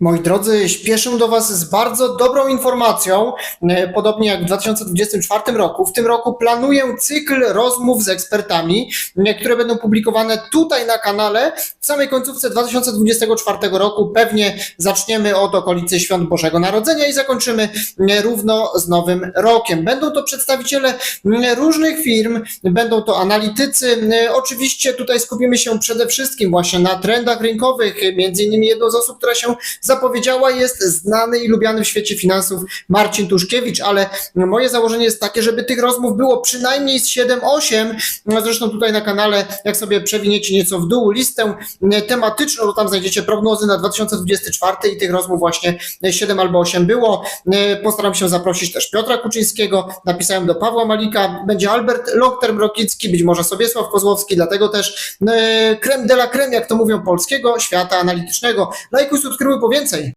Moi drodzy, śpieszę do Was z bardzo dobrą informacją. E, Podobnie jak w 2024 roku, w tym roku planuję cykl rozmów z ekspertami, e, które będą publikowane tutaj na kanale. W samej końcówce 2024 roku pewnie zaczniemy od okolicy Świąt Bożego Narodzenia i zakończymy e, równo z Nowym Rokiem. Będą to przedstawiciele różnych firm, będą to analitycy. Oczywiście tutaj skupimy się przede wszystkim właśnie na trendach rynkowych. Między innymi jedną z osób, która się zapowiedziała, jest znany i lubiany w świecie finansów Marcin Tuszkiewicz, ale moje założenie jest takie, żeby tych rozmów było przynajmniej z 7-8. Zresztą tutaj na kanale, jak sobie przewiniecie nieco w dół listę tematyczną, to tam znajdziecie prognozy na 2024 i tych rozmów właśnie 7 albo 8 było. Postaram się zaprosić też Piotra Kuczyńskiego, napisałem do Pawła Malika, będzie Albert Long-Term Rokicki, być może Sobiesław Kozłowski, dlatego też e, creme de la creme, jak to mówią, polskiego świata analitycznego. Lajkuj, subskrybuj po więcej.